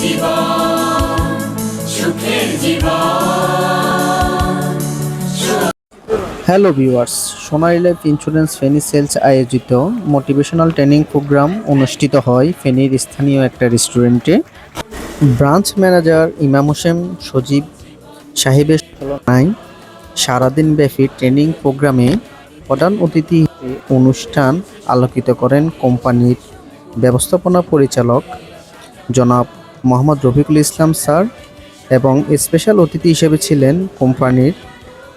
জীবন, সুখের জীবন। Hello viewers Sonali life insurance Feni sales আয়োজিত motivational training program অনুষ্ঠিত হয় ফেনীর স্থানীয় একটা রেস্টুরেন্টে ব্রাঞ্চ ম্যানেজার ইমাম হোসেন সজীব সাহেবের তুলনায় সারাদিন ব্যাপী ট্রেনিং প্রোগ্রামে প্রধান অতিথি অনুষ্ঠান আলোকিত করেন কোম্পানির ব্যবস্থাপনা পরিচালক জনাব মোহাম্মদ রফিকুল ইসলাম স্যার এবং স্পেশাল অতিথি হিসেবে ছিলেন কোম্পানির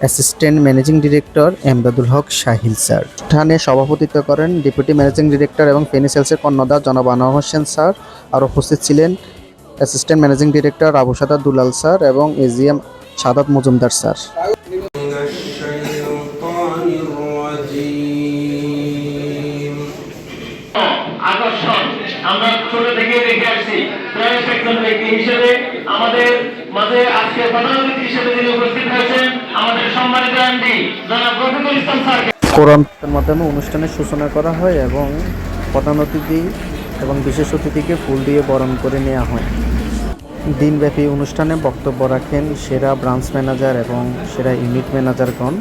assistant managing director Emdadul Haque Shahil sir. অনুষ্ঠানে সভাপতিত্ব করেন ডেপুটি ম্যানেজিং ডিরেক্টর এবং ফেনি সেলসের কর্ণধার জনাব আনোয়ার হোসেন স্যার। আর উপস্থিত ছিলেন assistant managing director Abu Sada Dulal sir এবং এজিএম সাদাত মজুমদার স্যার। আমরা ছোট থেকে দেখে আসছি। প্রায় একজন ব্যক্তি হিসেবে আমাদের মাঝে আজকে প্রধান অতিথি হিসেবে যিনি উপস্থিত হয়েছেন, আমাদের সম্মানিত এমডি জনাব রফিকুল ইসলাম স্যারকে কোরআনের মাধ্যমে অনুষ্ঠানের সূচনা করা হয় এবং প্রধান অতিথি এবং বিশেষ অতিথিকে ফুল দিয়ে বরণ করে নেওয়া হয়। দিনব্যাপী অনুষ্ঠানে বক্তব্য রাখেন সেরা ব্রাঞ্চ ম্যানেজার এবং সেরা ইউনিট ম্যানেজারগণ।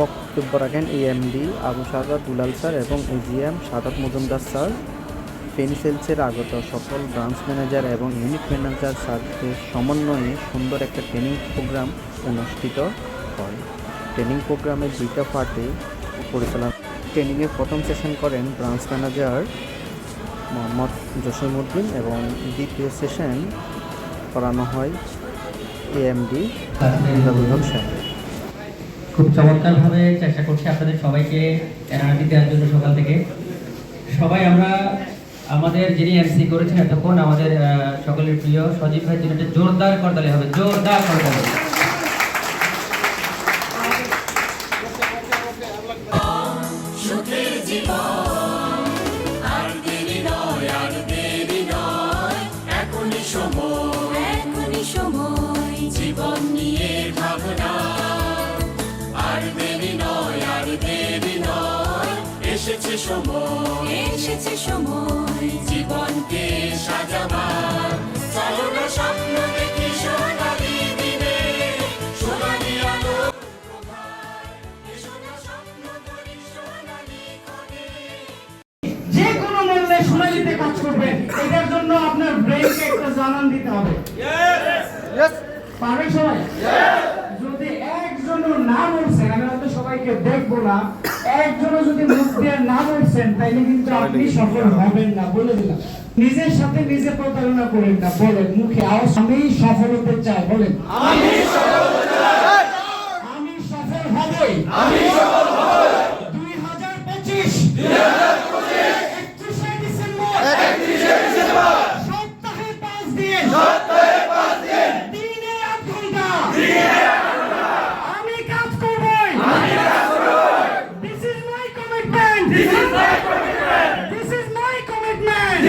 বক্তব্য রাখেন এএমডি আবু সাদাত দুলাল স্যার এবং এজিএম সাদাত মজুমদার স্যার। ফেনী সেলসের আগত সকল ব্রাঞ্চ ম্যানেজার এবং ইউনিট ম্যানেজার স্যারদের সমন্বয়ে সুন্দর একটা ট্রেনিং প্রোগ্রাম অনুষ্ঠিত হয়। ট্রেনিং প্রোগ্রামের দুইটা পার্টে পরিচালনা ট্রেনিংয়ের প্রথম সেশন করেন ব্রাঞ্চ ম্যানেজার মোহাম্মদ জসিমউদ্দিন এবং দ্বিতীয় সেশন করানো হয় এএমডি হক সাহেব খুব চমৎকারভাবে চেষ্টা করছি আপনাদের সবাইকে এনার্জি দেওয়ার জন্য সকাল থেকে। সবাই আমরা আমাদের যিনি এমসি করেছেন এতক্ষণ আমাদের সকলের প্রিয় সজীব ভাই তিনি একটা জোরদার করতালি হবে, জোরদার করতালি সুখের এসেছে সময়। এসেছে সময়। জীবনকে সাজাবার। চলো না স্বপ্ন দেখি সোনালি দিনে। সোনালি আলো এসো না স্বপ্ন ধরি সোনালি করে যে কোনো মূল্যে সোনালিতে কাজ করবেন। এটার জন্য আপনার ব্রেনকে একটা জানান দিতে হবে। সবাই? যদি একজনও না বলছেন আমি হয়তো সবাইকে দেখব না। একজনও যদি মুখ দিয়ে না বলছেন তাইলে কিন্তু আপনি সফল হবেন না বলে দিলাম। নিজের সাথে নিজে প্রতারণা করেন না বলেন মুখে আওয়াজ আমি সফল হতে চাই বলেন। আমি